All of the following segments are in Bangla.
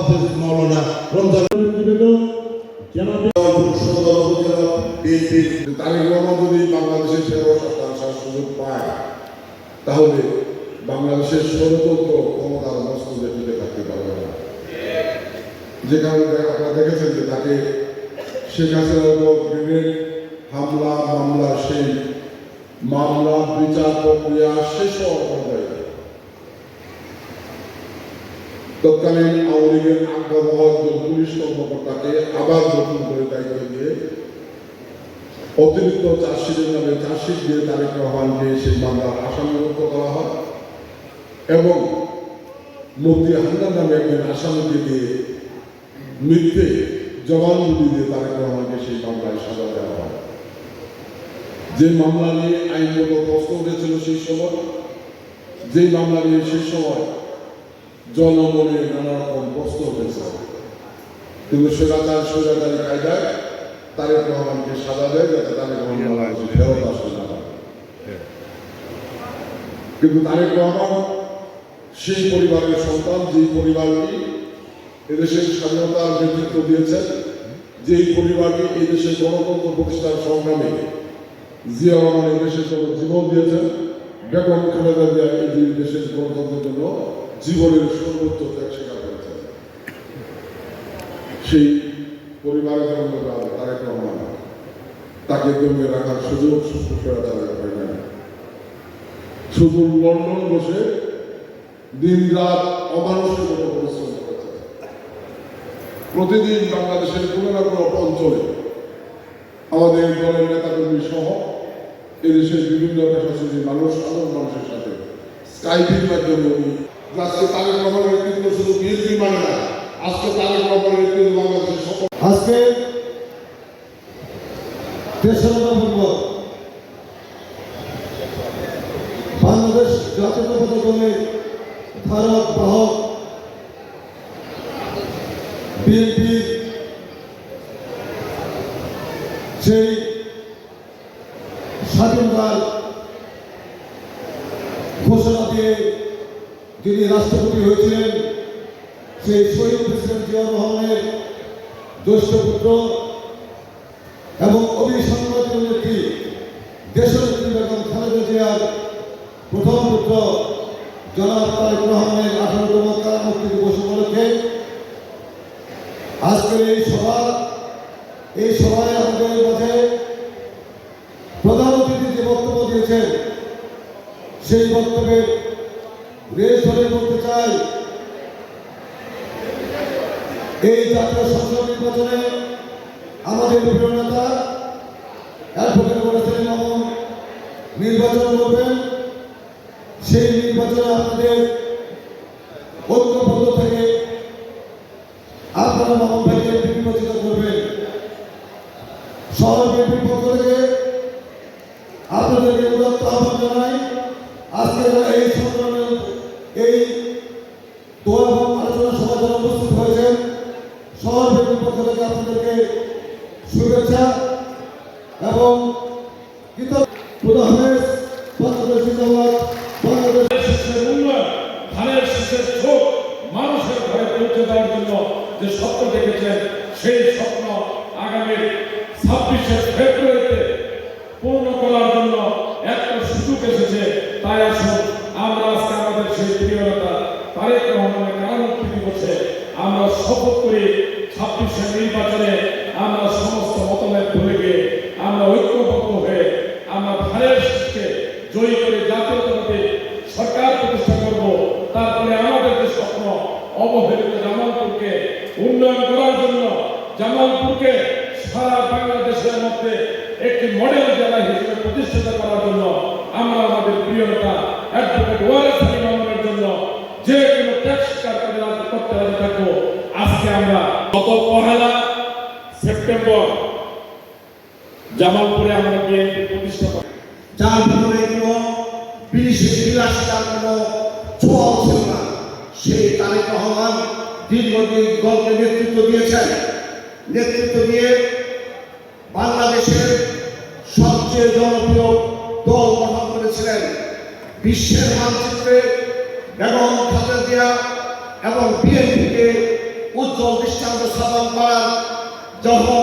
হাফেজ মৌলানা রমজান বাংলাদেশের সেবা সুযোগ পায় তাহলে বাংলাদেশের সর্বত্র ক্ষমতার মস্তদে টিকে থাকতে পারবে না যে কারণে আপনারা দেখেছেন যে তাকে শেখ হাসিনার হামলা মামলা সেই মামলা বিচার প্রক্রিয়া শেষ হওয়ার পর্যায়ে তৎকালীন আওয়ামী লীগের আজ্ঞাবহ পুলিশ কর্মকর্তাকে আবার নতুন করে দায়িত্ব দিয়ে অতিরিক্ত চার্জশিটের নামে চার্জশিট দিয়ে তারেক রহমানকে সেই মামলার আসামিভুক্ত করা হয় এবং মুফতি হান্নান নামে একজন আসামিকে দিয়ে মিথ্যে জবানবন্দি দিয়ে তারেক রহমানকে সেই মামলায় সাজা দেওয়া হয়। যে মামলা নিয়ে আইনগত প্রশ্ন উঠেছিল সেই সময়, যেই মামলা নিয়ে সেই সময় জনমনে নানা রকম প্রশ্ন উঠেছে কিন্তু স্বৈরাচার স্বৈরাচারী কায়দায় তারেক রহমানকে সাজা দেয় যাতে তারেক রহমান ফেরত আসতে না কিন্তু তারেক রহমান সেই পরিবারের সন্তান যেই পরিবারটি এদেশের স্বাধীনতার নেতৃত্ব দিয়েছেন যেই পরিবারটি এই দেশের গণতন্ত্র প্রতিষ্ঠার সংগ্রামে জিয়া রহমান এই দেশের জন্য জীবন দিয়েছেন বেগম খালেদা জিয়া এই দেশের গণতন্ত্রের জন্য জীবনের সর্বোচ্চ ত্যাগ স্বীকার করেছেন সেই পরিবারের জন্মদান তারেক রহমান তাকে দমিয়ে রাখার সুযোগ সুস্থরা তাদের হয় না শুধু লন্ডন বসে দিন রাত অমানুষের মতো পরিশ্রম করেছে প্রতিদিন বাংলাদেশের কোনো না কোনো অঞ্চলে আমাদের দলের নেতাকর্মী সহ এদেশের বিভিন্ন পেশাশীলী মানুষ, সাধারণ মানুষের সাথে স্কাইপের মাধ্যমে উনি আজকে তারেক রহমানের নেতৃত্ব শুধু বিএনপি মানে না, আজকে তারেক রহমানের নেতৃত্ব বাংলাদেশের আজকে তেসরা নভেম্বর, বাংলাদেশ জাতীয়তাবাদী দলের ধারক বাহক বিএনপি সেই স্বাধীনতার ঘোষণা দিয়ে যিনি রাষ্ট্রপতি হয়েছিলেন, সেই শহীদ প্রেসিডেন্ট জিয়া রহমানের জ্যেষ্ঠ পুত্র এবং অভিসংবাদিত নেত্রী, দেশনেত্রী বেগম খালেদা জিয়ার প্রথম পুত্র জনাব তারেক রহমানের আঠারোতম কারামুক্তি দিবস উপলক্ষে আজকের এই সভা, এই সভায় আমাদের মাঝে প্রধান অতিথি যে বক্তব্য দিয়েছেন, সেই বক্তব্যের রেশ ধরে বলতে চাই, এই জাতীয় সংসদ নির্বাচনে আমাদের বিভিন্ন নেতা অ্যাডভোকেট বলেছিলেন মামুন, নির্বাচন করবেন সেই নির্বাচনে আপনাদের ঐক্যবদ্ধ থেকে আপনারা মামুন ভাইকে নির্বাচিত করবেন। শহর বিএনপির থেকে আপনাদেরকে উদাত্ত আহ্বান জানাই। আজকে এই সংগ্রামে এই দোয়া আলোচনা সভা যারা উপস্থিত হয়েছেন শহর পক্ষ থেকে আপনাদেরকে শুভেচ্ছা এবং কৃতজ্ঞতা। হাফেজ জামালপুরকে সারা বাংলাদেশের মধ্যে একটি মডেল জেলা হিসেবে প্রতিষ্ঠিত করার জন্য আমরা আমাদের প্রিয় নেতা অ্যাডভোকেট ওয়ারেস আলী মামুনের জন্য যে কোনো ট্যাক্স স্বীকার করে রাজি করতে রাজি থাকব। আজকে আমরা গত পহেলা সেপ্টেম্বর জামালপুরে আমরা বিএনপি প্রতিষ্ঠা করি। যার ভিতরে কোনো বিশ বিলাসিতার কোনো ছিল না। সেই তারেক রহমান দীর্ঘদিন দলকে নেতৃত্ব দিয়েছেন। নেতৃত্ব দিয়ে বাংলাদেশের সবচেয়ে জনপ্রিয় দল গঠন করেছিলেন বিশ্বের মানচিত্রে বেগম জিয়া এবং বিএনপিকে উজ্জ্বল দৃষ্টান্ত স্থাপন করার যখন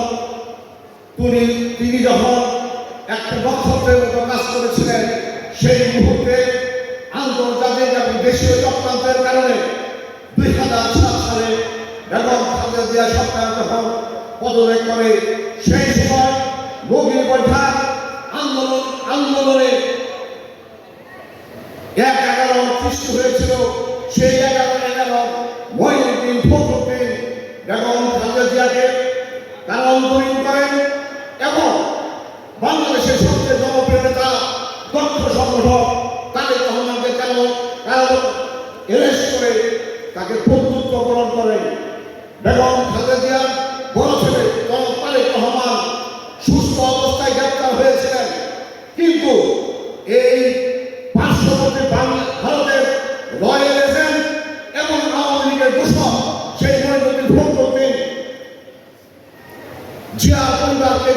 তিনি তিনি যখন একটা নক্ষত্রের মতো কাজ করেছিলেন, সেই মুহূর্তে আন্তর্জাতিক এবং দেশীয় চক্রান্তের কারণে দুই হাজার সাত সালে বেগম জিয়া সরকার যখন পদত্যাগ করে সেই সময় রোগীর বৈঠক, আন্দোলন, আন্দোলনে এক এগারো সৃষ্টি হয়েছিল। সেই এগারো এগারো মহিউদ্দিন ফখরুদ্দিন বেগম খালেদা জিয়াকে তারা অন্তরীণ করেন এবং বাংলাদেশের সবচেয়ে জনপ্রিয় নেতা, দক্ষ সংগঠক তারেক রহমানকে কেন কারণ এরেস্ট করে তাকে গ্রহণ করেন? বেগম খালেদা জিয়ার বড় ছেলে তারেক রহমান সুস্থ অবস্থায় গ্রেপ্তার হয়েছিলেন। কিন্তু এই পার্শ্ববর্তী ভারতের রয়্যাল এজেন্ট এবং আওয়ামী লীগের দূষণ সেই মহিউদ্দিন ফখরুদ্দিন জিয়া পরিবারকে